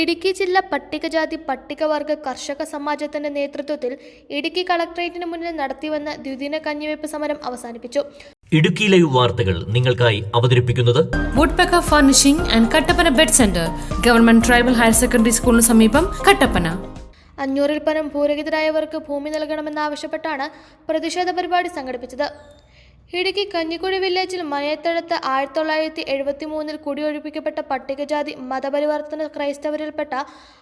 ഇടുക്കി ജില്ല പട്ടികജാതി പട്ടികവർഗ കർഷക സമാജത്തിന്റെ നേതൃത്വത്തിൽ ഇടുക്കി കളക്ടറേറ്റിന് മുന്നിൽ നടത്തിവന്ന ദ്വിദിന കഞ്ഞിവയ്പ് സമരം അവസാനിപ്പിച്ചു. ഇടുക്കി ലൈവ് വാർത്തകൾ നിങ്ങൾക്കായി അവതരിപ്പിക്കുന്നത് Woodpecker furnishing and Kattappana bed centre government tribal higher secondary സ്കൂളിന് സമീപം കട്ടപ്പന അഞ്ഞൂറിൽ പരം ഭൂരഹിതരായവർക്ക് ഭൂമി നൽകണമെന്നാവശ്യപ്പെട്ടാണ് പ്രതിഷേധ പരിപാടി സംഘടിപ്പിച്ചത്. ഇടുക്കി കഞ്ഞിക്കുഴി വില്ലേജിൽ മയത്തഴത്ത് ആയിരത്തി തൊള്ളായിരത്തി എഴുപത്തി മൂന്നിൽ കുടിയൊഴിപ്പിക്കപ്പെട്ട പട്ടികജാതി മതപരിവർത്തന ക്രൈസ്തവരിൽപ്പെട്ട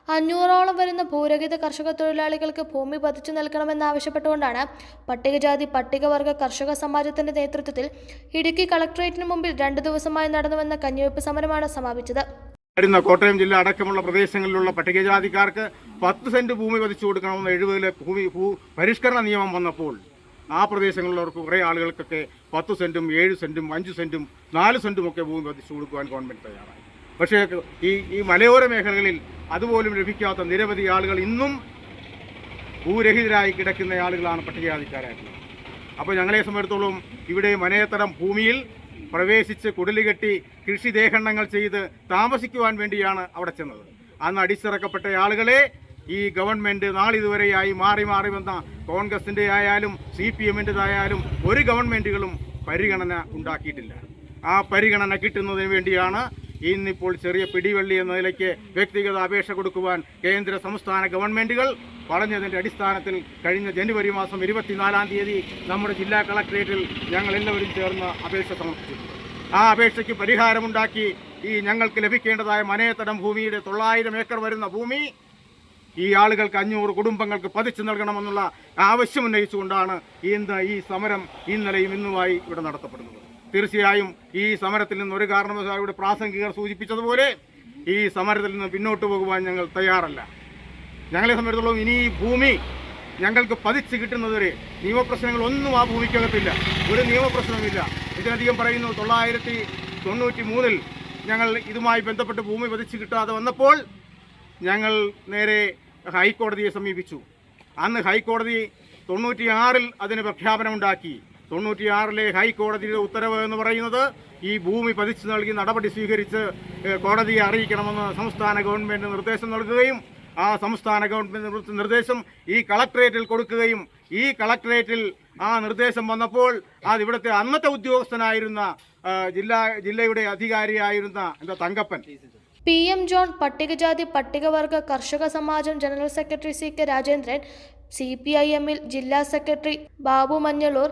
അഞ്ഞൂറോളം വരുന്ന ഭൂരഹിത കർഷക തൊഴിലാളികൾക്ക് ഭൂമി പതിച്ചു നൽകണമെന്നാവശ്യപ്പെട്ടുകൊണ്ടാണ് പട്ടികജാതി പട്ടികവർഗ കർഷക സമാജത്തിന്റെ നേതൃത്വത്തിൽ ഇടുക്കി കളക്ടറേറ്റിന് മുമ്പിൽ രണ്ടു ദിവസമായി നടന്നുവന്ന കഞ്ഞിവെപ്പ് സമരമാണ് സമാപിച്ചത്. വരുന്ന കോട്ടയം ജില്ല അടക്കമുള്ള പ്രദേശങ്ങളിലുള്ള പട്ടികജാതിക്കാർക്ക് പത്ത് സെന്റ് ഭൂമി പതിച്ചു കൊടുക്കണമെന്ന് എഴുപതിലെ ഭൂമി പരിഷ്കരണ നിയമം വന്നപ്പോൾ ആ പ്രദേശങ്ങളിലുള്ളവർക്ക് കുറേ ആളുകൾക്കൊക്കെ പത്ത് സെന്റും ഏഴ് സെന്റും അഞ്ച് സെന്റും നാല് സെന്റും ഒക്കെ ഭൂമി പതിച്ചു കൊടുക്കുവാൻ ഗവൺമെന്റ് തയ്യാറായി. പക്ഷേ ഈ ഈ മലയോര മേഖലകളിൽ അതുപോലും ലഭിക്കാത്ത നിരവധി ആളുകൾ ഇന്നും ഭൂരഹിതരായി കിടക്കുന്ന ആളുകളാണ് പട്ടികജാതിക്കാരായിട്ടുള്ളത്. അപ്പോൾ ഞങ്ങളെ സംബന്ധിച്ചിടത്തോളം ഇവിടെ മനയത്തരം ഭൂമിയിൽ പ്രവേശിച്ച് കുടിലുകെട്ടി കൃഷിദേഹണ്ണങ്ങൾ ചെയ്ത് താമസിക്കുവാൻ വേണ്ടിയാണ് അവിടെ ചെന്നത്. അന്ന് അടിച്ചിറക്കപ്പെട്ട ആളുകളെ ഈ ഗവൺമെന്റ് നാളിതുവരെയായി മാറി മാറി വന്ന കോൺഗ്രസിന്റെ ആയാലും സി പി എമ്മിന്റെതായാലും ഒരു ഗവൺമെന്റുകളും പരിഗണന ഉണ്ടാക്കിയിട്ടില്ല. ആ പരിഗണന കിട്ടുന്നതിന് വേണ്ടിയാണ് ഇന്നിപ്പോൾ ചെറിയ പിടിവള്ളി എന്ന നിലയ്ക്ക് വ്യക്തിഗത അപേക്ഷ കൊടുക്കുവാൻ കേന്ദ്ര സംസ്ഥാന ഗവൺമെന്റുകൾ പറഞ്ഞതിന്റെ അടിസ്ഥാനത്തിൽ കഴിഞ്ഞ ജനുവരി മാസം ഇരുപത്തിനാലാം തീയതി നമ്മുടെ ജില്ലാ കളക്ടറേറ്റിൽ ഞങ്ങൾ എല്ലാവരും ചേർന്ന് അപേക്ഷ സമർപ്പിച്ചിട്ടുണ്ട്. ആ അപേക്ഷയ്ക്ക് പരിഹാരമുണ്ടാക്കി ഈ ഞങ്ങൾക്ക് ലഭിക്കേണ്ടതായ മനയത്തടം ഭൂമിയുടെ തൊള്ളായിരം ഏക്കർ വരുന്ന ഭൂമി ഈ ആളുകൾക്ക് അഞ്ഞൂറ് കുടുംബങ്ങൾക്ക് പതിച്ചു നൽകണമെന്നുള്ള ആവശ്യം ഉന്നയിച്ചുകൊണ്ടാണ് ഇന്ന് ഈ സമരം ഇന്നലെയും ഇന്നുമായി ഇവിടെ നടത്തപ്പെടുന്നത്. തീർച്ചയായും ഈ സമരത്തിൽ നിന്ന് ഒരു കാരണവശാലും ഇവിടെ പ്രാസംഗികർ സൂചിപ്പിച്ചതുപോലെ ഈ സമരത്തിൽ നിന്ന് പിന്നോട്ട് പോകുവാൻ ഞങ്ങൾ തയ്യാറല്ല. ഞങ്ങളെ സംബന്ധിച്ചിടത്തോളം ഇനി ഈ ഭൂമി ഞങ്ങൾക്ക് പതിച്ച് കിട്ടുന്നതുവരെ നിയമപ്രശ്നങ്ങൾ ഒന്നും ആ ഭൂമിക്കകത്തില്ല ഒരു നിയമപ്രശ്നവുമില്ല. ഇതിനധികം പറയുന്നു തൊള്ളായിരത്തി തൊണ്ണൂറ്റി മൂന്നിൽ ഞങ്ങൾ ഇതുമായി ബന്ധപ്പെട്ട് ഭൂമി പതിച്ച് കിട്ടാതെ വന്നപ്പോൾ ഞങ്ങൾ നേരെ ഹൈക്കോടതിയെ സമീപിച്ചു. അന്ന് ഹൈക്കോടതി തൊണ്ണൂറ്റിയാറിൽ അതിന് പ്രഖ്യാപനമുണ്ടാക്കി. തൊണ്ണൂറ്റിയാറിലെ ഹൈക്കോടതിയുടെ ഉത്തരവ് എന്ന് പറയുന്നത് ഈ ഭൂമി പതിച്ചു നൽകി നടപടി സ്വീകരിച്ച് കോടതിയെ അറിയിക്കണമെന്ന് സംസ്ഥാന ഗവൺമെന്റ് നിർദ്ദേശം നൽകുകയും ആ സംസ്ഥാന ഗവൺമെന്റ് നിർദ്ദേശം ഈ കളക്ടറേറ്റിൽ കൊടുക്കുകയും ഈ കളക്ടറേറ്റിൽ ആ നിർദ്ദേശം വന്നപ്പോൾ അത് ഇവിടുത്തെ അന്നത്തെ ഉദ്യോഗസ്ഥനായിരുന്ന ജില്ലാ ജില്ലയുടെ അധികാരിയായിരുന്ന എന്താ തങ്കപ്പൻ. പി എം ജോൺ പട്ടികജാതി പട്ടികവർഗ കർഷക സമാജം general secretary C K Rajendran C P I എമ്മിൽ ജില്ലാ secretary Babu Manjaloor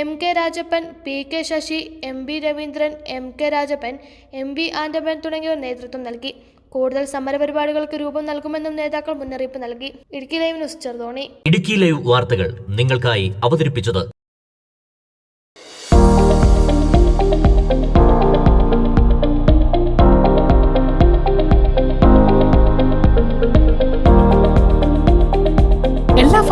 M K Rajappan P K Sasi M B Raveendran M K Rajappan M V Andappan തുടങ്ങിയവർ നേതൃത്വം നൽകി. കൂടുതൽ സമരപരിപാടികൾക്ക് രൂപം നൽകുമെന്നും നേതാക്കൾ മുന്നറിയിപ്പ് നൽകി. Idukki live news Cheruthoni. Idukki live വാർത്തകൾ നിങ്ങൾക്കായി അവതരിപ്പിച്ചത്